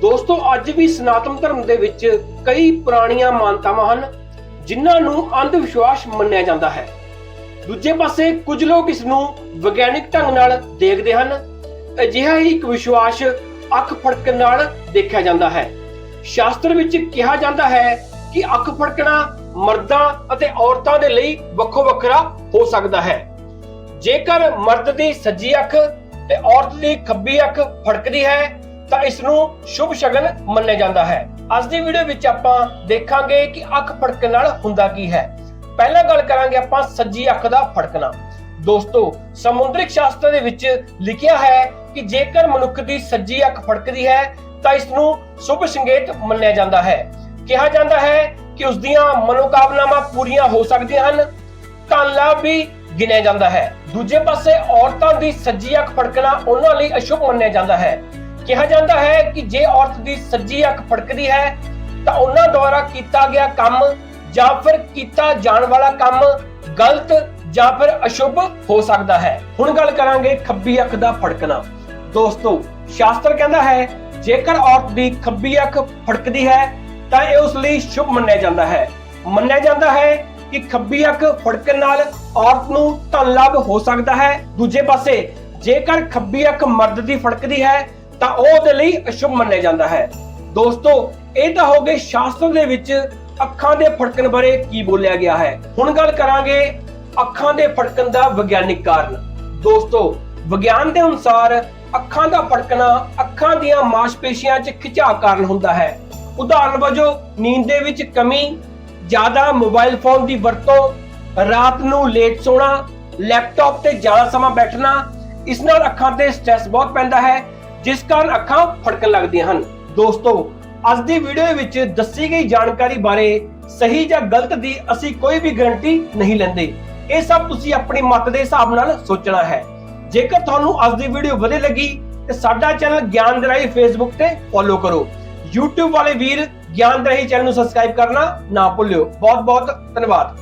ਦੋਸਤੋ, ਅੱਜ ਵੀ ਸਨਾਤਨ ਧਰਮ ਦੇ ਵਿੱਚ ਕਈ ਪੁਰਾਣੀਆਂ ਮਾਨਤਾਵਾਂ ਹਨ, ਜਿਨ੍ਹਾਂ ਨੂੰ ਅੰਧ ਵਿਸ਼ਵਾਸ ਮੰਨਿਆ ਜਾਂਦਾ ਹੈ। ਦੂਜੇ ਪਾਸੇ, ਕੁਝ ਲੋਕ ਇਸ ਨੂੰ ਵਿਗਿਆਨਿਕ ਢੰਗ ਨਾਲ ਦੇਖਦੇ ਹਨ। ਅਜਿਹਾ ਹੀ ਇੱਕ ਵਿਸ਼ਵਾਸ ਅੱਖ ਫੜਕਣ ਨਾਲ ਦੇਖਿਆ ਜਾਂਦਾ ਹੈ। ਸ਼ਾਸਤਰ ਵਿੱਚ ਕਿਹਾ ਜਾਂਦਾ ਹੈ ਕਿ ਅੱਖ ਫੜਕਣਾ ਮਰਦਾਂ ਅਤੇ ਔਰਤਾਂ ਦੇ ਲਈ ਵੱਖੋ ਵੱਖਰਾ ਹੋ ਸਕਦਾ ਹੈ। ਜੇਕਰ ਮਰਦ ਦੀ ਸੱਜੀ ਅੱਖ ਤੇ ਔਰਤ ਦੀ ਖੱਬੀ ਅੱਖ ਫੜਕਦੀ ਹੈ ਤਾਂ ਇਸ ਨੂੰ ਸ਼ੁਭ ਸ਼ਗਨ ਮੰਨਿਆ ਜਾਂਦਾ ਹੈ। ਅੱਜ ਦੀ ਵੀਡੀਓ ਵਿੱਚ ਆਪਾਂ ਦੇਖਾਂਗੇ ਕਿ ਅੱਖ ਫੜਕਣ ਨਾਲ ਹੁੰਦਾ ਕੀ ਹੈ। ਪਹਿਲਾਂ ਗੱਲ ਕਰਾਂਗੇ ਆਪਾਂ ਸੱਜੀ ਅੱਖ ਦਾ ਫੜਕਣਾ। ਦੋਸਤੋ, ਸਮੁੰਦਰਿਕ ਸ਼ਾਸਤਰ ਦੇ ਵਿੱਚ ਲਿਖਿਆ ਹੈ ਕਿ ਜੇਕਰ ਮਨੁੱਖ ਦੀ ਸੱਜੀ ਅੱਖ ਫੜਕਦੀ ਹੈ, ਤਾਂ ਇਸ ਨੂੰ ਸ਼ੁਭ ਸੰਕੇਤ ਮੰਨਿਆ ਜਾਂਦਾ ਹੈ। ਕਿਹਾ ਜਾਂਦਾ ਹੈ ਕਿ ਉਸ ਦੀਆਂ ਮਨੋਕਾਮਨਾਵਾਂ ਪੂਰੀਆਂ ਹੋ ਸਕਦੀਆਂ ਹਨ ਧਨ ਲਾਭ ਵੀ ਗਿਣਿਆ ਜਾਂਦਾ ਹੈ। ਦੂਜੇ ਪਾਸੇ ਔਰਤਾਂ ਦੀ ਸੱਜੀ ਅੱਖ ਫੜਕਣਾ ਉਹਨਾਂ ਲਈ ਅਸ਼ੁਭ ਮੰਨਿਆ ਜਾਂਦਾ ਹੈ। ਕਿਹਾ ਜਾਂਦਾ ਹੈ ਕਿ ਜੇ ਔਰਤ ਦੀ ਸੱਜੀ ਅੱਖ ਫੜਕਦੀ ਹੈ, ਤਾਂ ਉਹਨਾਂ ਦੁਆਰਾ ਕੀਤਾ ਗਿਆ ਕੰਮ ਜਾਂ ਫਿਰ ਕੀਤਾ ਜਾਣ ਵਾਲਾ ਕੰਮ ਗਲਤ ਜਾਂ ਫਿਰ ਅਸ਼ੁਭ ਹੋ ਸਕਦਾ ਹੈ। ਹੁਣ ਗੱਲ ਕਰਾਂਗੇ ਖੱਬੀ ਅੱਖ ਦਾ ਫੜਕਣਾ। ਦੋਸਤੋ, ਸ਼ਾਸਤਰ ਕਹਿੰਦਾ ਹੈ, ਜੇਕਰ ਔਰਤ ਦੀ ਖੱਬੀ ਅੱਖ ਫੜਕਦੀ ਹੈ, ਤਾਂ ਇਹ ਉਸ ਲਈ ਸ਼ੁਭ ਮੰਨਿਆ ਜਾਂਦਾ ਹੈ। ਮੰਨਿਆ ਜਾਂਦਾ ਹੈ ਕਿ ਖੱਬੀ ਅੱਖ ਫੜਕਣ ਨਾਲ ਔਰਤ ਨੂੰ ਧਨ ਲਾਭ ਹੋ ਸਕਦਾ ਹੈ। ਦੂਜੇ ਪਾਸੇ, ਜੇਕਰ ਖੱਬੀ ਅੱਖ ਮਰਦ ਦੀ ਫੜਕਦੀ ਹੈ ਤਾਂ ਉਹ ਉਹਦੇ ਲਈ ਅਸ਼ੁਭ ਮੰਨਿਆ ਜਾਂਦਾ ਹੈ। ਦੋਸਤੋ, ਇਹ ਤਾਂ ਹੋ ਗਏ ਸ਼ਾਸਤਰ ਦੇ ਵਿੱਚ ਅੱਖਾਂ ਦੇ ਫੜਕਣ ਬਾਰੇ ਕੀ ਬੋਲਿਆ ਗਿਆ ਹੈ। ਹੁਣ ਗੱਲ ਕਰਾਂਗੇ ਅੱਖਾਂ ਦੇ ਫੜਕਣ ਦਾ ਵਿਗਿਆਨਿਕ ਕਾਰਨ। ਦੋਸਤੋ, ਵਿਗਿਆਨ ਦੇ ਅਨੁਸਾਰ ਅੱਖਾਂ ਦਾ ਫੜਕਣਾ ਅੱਖਾਂ ਦੀਆਂ ਮਾਸਪੇਸ਼ੀਆਂ 'ਚ ਖਿਚਾਅ ਕਾਰਨ ਹੁੰਦਾ ਹੈ। ਉਦਾਹਰਨ ਵਜੋਂ, ਨੀਂਦ ਦੇ ਵਿੱਚ ਕਮੀ, ਜ਼ਿਆਦਾ ਮੋਬਾਈਲ ਫੋਨ ਦੀ ਵਰਤੋਂ, ਰਾਤ ਨੂੰ ਲੇਟ ਸੋਣਾ, ਲੈਪਟਾਪ ਤੇ ਜ਼ਿਆਦਾ ਸਮਾਂ ਬੈਠਣਾ, ਇਸ ਨਾਲ ਅੱਖਾਂ ਤੇ ਸਟ੍ਰੈਸ ਬਹੁਤ ਪੈਂਦਾ ਹੈ। ਜਿਸ ਕਾਰਨ ਅੱਖਾਂ ਫੜਕਣ ਲੱਗਦੀਆਂ ਹਨ। ਦੋਸਤੋ, ਅੱਜ ਦੀ ਵੀਡੀਓ ਵਿੱਚ ਦੱਸੀ ਗਈ ਜਾਣਕਾਰੀ ਬਾਰੇ ਸਹੀ ਜਾਂ ਗਲਤ ਦੀ ਅਸੀਂ ਕੋਈ ਵੀ ਗਾਰੰਟੀ ਨਹੀਂ ਲੈਂਦੇ। ਇਹ ਸਭ ਤੁਸੀਂ ਆਪਣੀ ਮਤ ਦੇ ਹਿਸਾਬ ਨਾਲ ਸੋਚਣਾ ਹੈ। ਜੇਕਰ ਤੁਹਾਨੂੰ ਅੱਜ ਦੀ ਵੀਡੀਓ ਵਧੀਆ ਲੱਗੀ, ਤੇ ਸਾਡਾ ਚੈਨਲ ਗਿਆਨ ਦਰਾਈ ਫੇਸਬੁੱਕ ਤੇ ਫੋਲੋ ਕਰੋ। YouTube ਵਾਲੇ ਵੀਰ ਗਿਆਨ ਦਰਾਈ ਚੈਨਲ ਨੂੰ ਸਬਸਕ੍ਰਾਈਬ ਕਰਨਾ ਨਾ ਭੁੱਲਿਓ। ਬਹੁਤ ਬਹੁਤ ਧੰਨਵਾਦ।